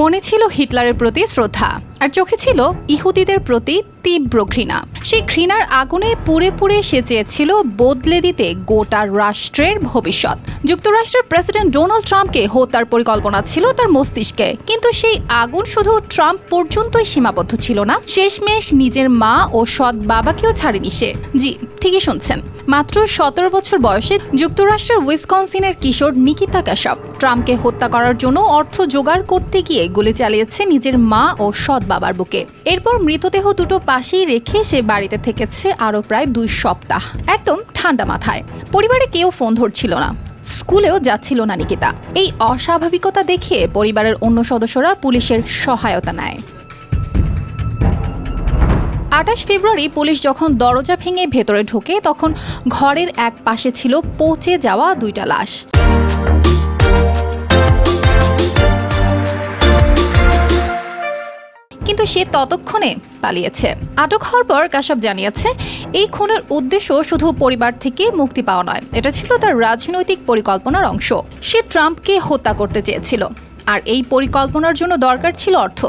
মনে ছিল হিটলারের প্রতি শ্রদ্ধা, আর চোখে ছিল ইহুদিদের প্রতি তীব্র ঘৃণা। সেই ঘৃণার আগুনে পুরে পুরে সে চেয়েছিল বদলে দিতে গোটা রাষ্ট্রের ভবিষ্যৎ। যুক্তরাষ্ট্রের প্রেসিডেন্ট ডোনাল্ড ট্রাম্পকে হত্যার পরিকল্পনা ছিল তার মস্তিষ্কে, কিন্তু সেই আগুন শুধু ট্রাম্প পর্যন্তই সীমাবদ্ধ ছিল না, শেষমেশ নিজের মা ও সৎ বাবাকেও ছাড়েনি সে। জি, ঠিকই শুনছেন। মাত্র সতেরো বছর বয়সে যুক্তরাষ্ট্রের উইসকনসিনের কিশোর নিকিতা কাশ্যপ। ট্রাম্পকে হত্যা করার জন্য অর্থ জোগাড় করতে গিয়ে গুলি চালিয়েছে নিজের মা ও সৎ বাবার বুকে। এরপর মৃতদেহ দুটো পাশেই রেখে সে বাড়িতে থেকেছে আরও প্রায় দুই সপ্তাহ। একদম ঠান্ডা মাথায়। পরিবারে কেউ ফোন ধরছিল না। স্কুলেও যাচ্ছিল না নিকিতা। এই অস্বাভাবিকতা দেখিয়ে পরিবারের অন্য সদস্যরা পুলিশের সহায়তা নেয়। আঠাশ ফেব্রুয়ারি পুলিশ যখন দরজা ভেঙে ভেতরে ঢোকে, তখন ঘরের এক পাশে ছিল পচে যাওয়া দুইটা লাশ। কিন্তু সে ততক্ষণে পালিয়েছে। আটক হওয়ার পর কাশ্যপ জানিয়েছে, এই খুনের উদ্দেশ্য শুধু পরিবার থেকে মুক্তি পাওয়া নয়, এটা ছিল তার রাজনৈতিক পরিকল্পনার অংশ। সে ট্রাম্পকে হত্যা করতে চেয়েছিল। আর এই পরিকল্পনার জন্য দরকার ছিল অর্থ।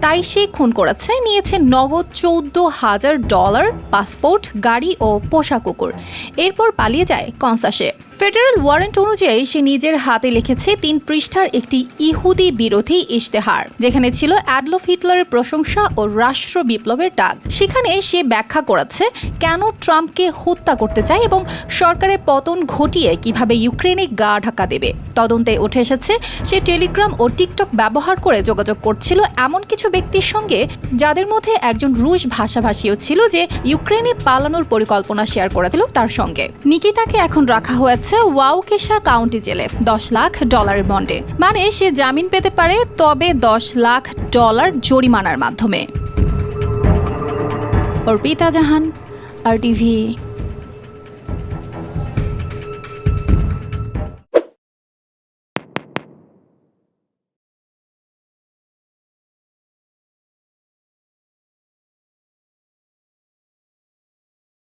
তাই সে খুন করেছে, নিয়েছে নগদ চৌদ্দ হাজার ডলার, পাসপোর্ট, গাড়ি ও পোষা কুকুর। এরপর পালিয়ে যায় কনসাসে। ফেডারেল ওয়ারেন্ট অনুযায়ী সে নিজের হাতে লিখেছে তিন পৃষ্ঠার একটি ইহুদি বিরোধী ইশতেহার, যেখানে ছিল অ্যাডলফ হিটলারের প্রশংসা ও রাষ্ট্র বিপ্লবের ডাক। সেখানে সে ব্যাখ্যা করেছে, কেন ট্রাম্পকে হত্যা করতে চায় এবং সরকারের পতন ঘটিয়ে কীভাবে ইউক্রেনে গা ঢাকা দেবে। তদন্তে উঠে এসেছে, সে টেলিগ্রাম ও টিকটক ব্যবহার করে যোগাযোগ করছিল এমন কিছু ব্যক্তির সঙ্গে যাদের মধ্যে একজন রুশ ভাষাভাষীও ছিল যে ইউক্রেনে পালানোর পরিকল্পনা শেয়ার করেছিল তার সঙ্গে। নিকিতাকে এখন রাখা হয়েছে ওয়াউকেশা কাউন্টি জেলে দশ লাখ ডলারের বন্ডে। মানে সে জামিন পেতে পারে, তবে দশ লাখ ডলার জরিমানার মাধ্যমে। Arpita Jahan, R TV.